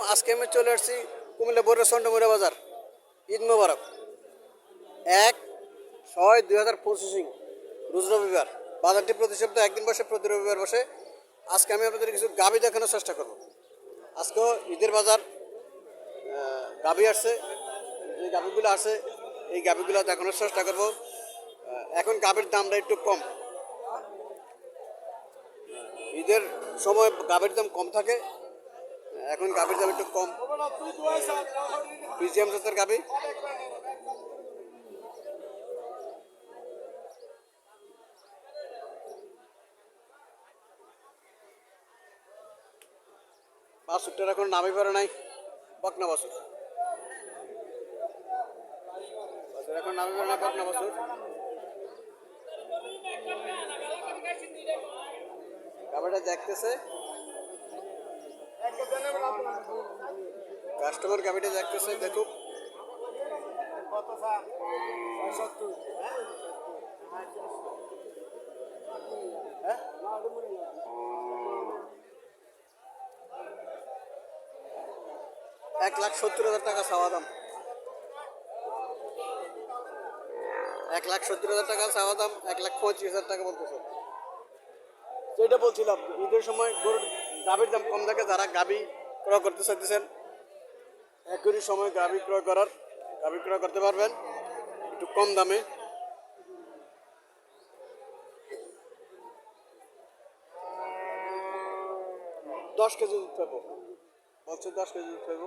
আজকে আমি চলে আসছি কুমিল্লা বড় চন্ডমুড়া বাজার। ঈদ মোবারক। এক ছয় দুই হাজার পঁচিশিং রোজ রবিবার। বাজারটি প্রতি সপ্তাহে একদিন বসে, প্রতি রবিবার বসে। আজকে আমি আপনাদের কিছু গাবি দেখানোর চেষ্টা করব। আজকেও ঈদের বাজার গাবি আসছে, যে গাবিগুলো আছে এই গাবিগুলো দেখানোর চেষ্টা করব। এখন গাবির দামটা একটু কম। ঈদের সময় গাবির দাম কম থাকে। এখন গাবির দাম একটু কম। পিজিএম জাতের গাবি বাসুরটার এখন নামই পারে নাই। বকনা বাসুর এখন নামই পারে না বকনা বাসুর গাবিটা দেখতেছে। কাস্টমার গাবিটা দেখতেছে দেখুক হ্যাঁ? এক লাখ সত্তর হাজার টাকা চাওয়া দাম। এক লাখ সত্তর হাজার টাকা চাওয়া দাম, এক লাখ পঁচিশ হাজার টাকা বলতেছে। যেটা বলছিলাম, ঈদের সময় গরুর গাভীর দাম কম থাকে, যারা গাভী ক্রয় করতে চাইতেছেন একই সময় গাভী ক্রয় করার, গাভী ক্রয় করতে পারবেন, একটু কম দামে। দশ কেজি দুধ পাবো। বলছে দশ কেজি দুধ পাবো।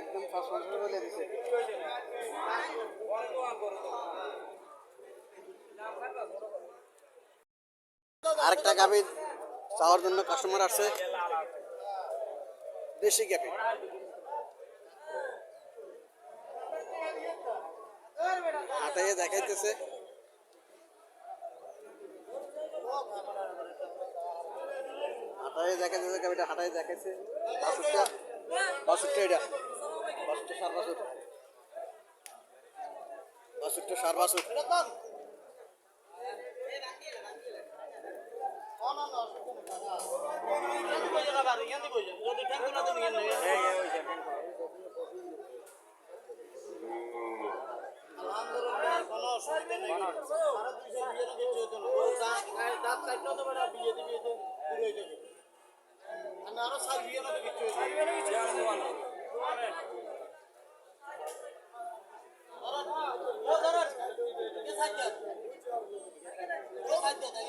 একদম মন্ত্রী বলে দিছে। আরেকটা গাবি চাওয়ার জন্য কাস্টমার আসছে। দেশি গাবি হাটাইয়ে দেখাইতেছে। হাটাইয়ে দেখাইতেছে গাবিটা হাটাইয়ে দেখাইছে। বাসুরটা বাসুরটা এটা। বাসুরটা সার বাসুর বাসুরটা সার বাসুর আরও সাত বিয়ে না কিছু এটাও কে সাইডটা সাইডটা? দেখাইতেছে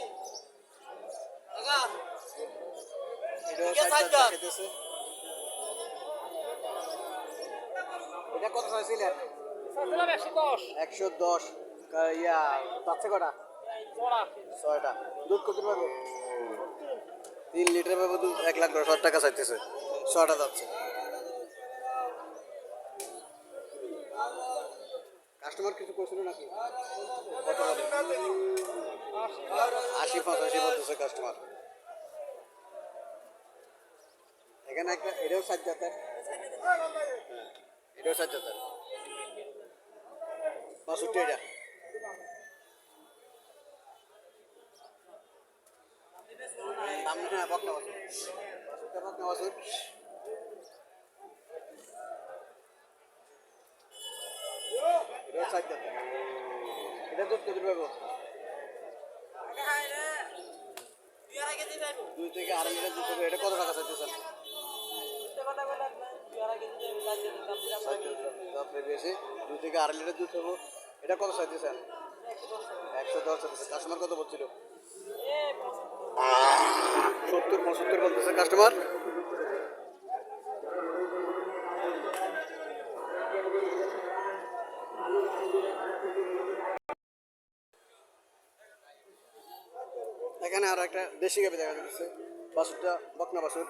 এটা কত চাইছিলেন একশো দশ। ইয়া যাচ্ছে কটা? ছয়টা। দুধ কত পাবো? তিন লিটার পাবো দুধ এক লাখ দশ হাজার টাকা চাইতেছে। ছয়টা যাচ্ছে। কাস্টমার কিছু করছিল নাকি? আশি পঁচাশি বলতেছে কাস্টমার। এখানে একটা এটাও সাত জাতের এটাও সাত জাতের বাষট্টি এটা। দাম হ্যাঁ এটা দুধ কত পাবো দুই থেকে আড়াই লিটার দুধ পাবো এটা কত টাকা চাইতেছেন আপনি দুই থেকে আড়াই লিটার দুধ পাবো এটা কত চাইতেছেন একশো দশ কাস্টমার কত বলছিল? সত্তর পঁচাত্তর বলতেছে কাস্টমার এখানে আর একটা দেশি গাবি দেখা যাচ্ছে। বাসুরটা বকনা বাসুর।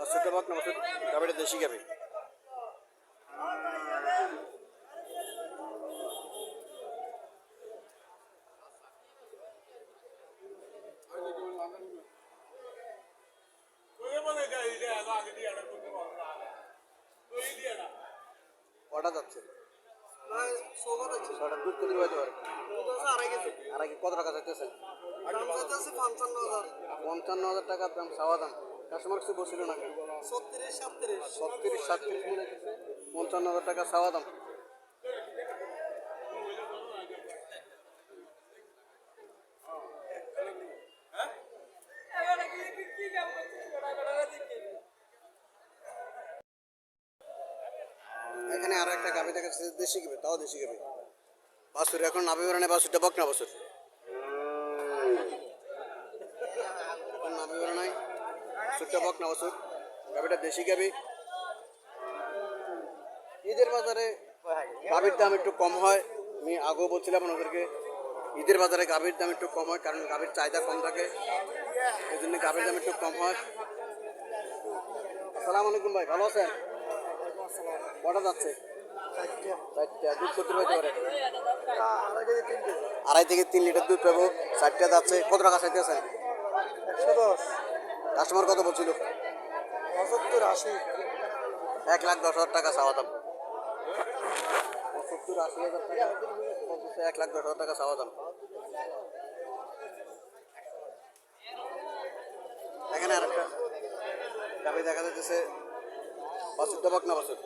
বাসুরটা বকনা বাসুর গাবিটা দেশি গাবি কটা যাচ্ছে? ছটা দুধ কত পাইতে পারে আর আগে কত টাকা চাইতেছেন? পঞ্চান্ন হাজার। টাকার দাম চাওয়া দাম। কাস্টমার কিছু বসছিল না ছত্রিশ সাতত্রিশ। মনে পঞ্চান্ন হাজার টাকা চাওয়া দাম। এখানে আরও একটা গাভি দেখা যাচ্ছে দেশি গাভি তাও দেশি গাভি। বাসুর এখন নাবি বেরোনে বাসুরটা বক না বাসুর এখন নাবি বাসুরটা বকনা বাসুর গাভিটা দেশি গাভি। ঈদের বাজারে গাভির দাম একটু কম হয়। আমি আগেও বলছিলাম ওনাদেরকে ঈদের বাজারে গাভির দাম একটু কম হয়, কারণ গাভির চাহিদা কম থাকে। এই জন্য গাভির দাম একটু কম হয়। আসসালামু আলাইকুম ভাই, ভালো আছেন? কটা যাচ্ছে? দুধ কত পাইতে আড়াই থেকে তিন লিটার দুধ পাবো। চারটা যাচ্ছে। কত টাকা চাইতেছেন? একশো দশ। কাস্টমার কত বলছিল? পঁচাত্তর আশি। এক লাখ দশ হাজার টাকা চাওয়া দাম। সত্তর আশি হাজার টাকা। এক লাখ দশ হাজার টাকা চাওয়া দাম। এখানে আর একটা গাড়ি দেখা যাচ্ছে বাসুর ডাবাক না বাসুর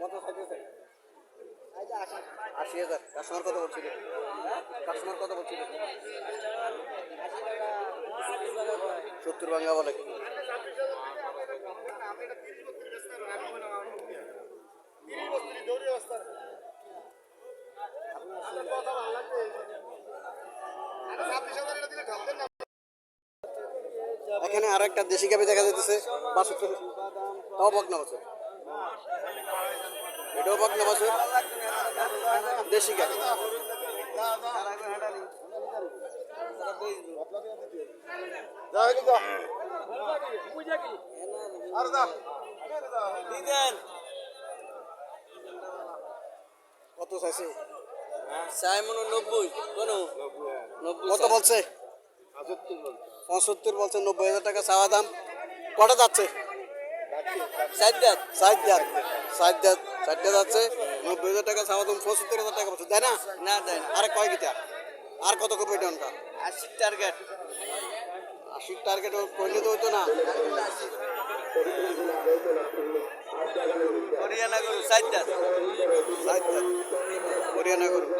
কত চাইতেছে? আশি হাজার। কাস্টমার কত বলছিল? কাস্টমার কত বলছিল? সত্তর ভাঙ্গা বলে। এখানে আর একটা দেশি গাবি দেখা যাচ্ছে বাসত্তর তাও বকনা বছর। এটাও বকনা বছর? দেশি গাবি কত চাইছে? চাই মনে নব্বই। কোনো? কত বলছে। পঁচাত্তর বলছে নব্বই হাজার টাকা চাওয়া দাম। কটা যাচ্ছে? চার দাঁত ষাট দাঁত ষাট দাঁত যাচ্ছে নব্বই হাজার টাকা চাওয়া দাম পঁচাত্তর হাজার টাকা তাই না? না দেন আরে কয় গিটা আর কত করবে ওনটা আশির টার্গেট আশির টার্গেট করলে তো হইতো না। হরিয়ানা গরু চার দাঁত ষাট দাঁত হরিয়ানা করুন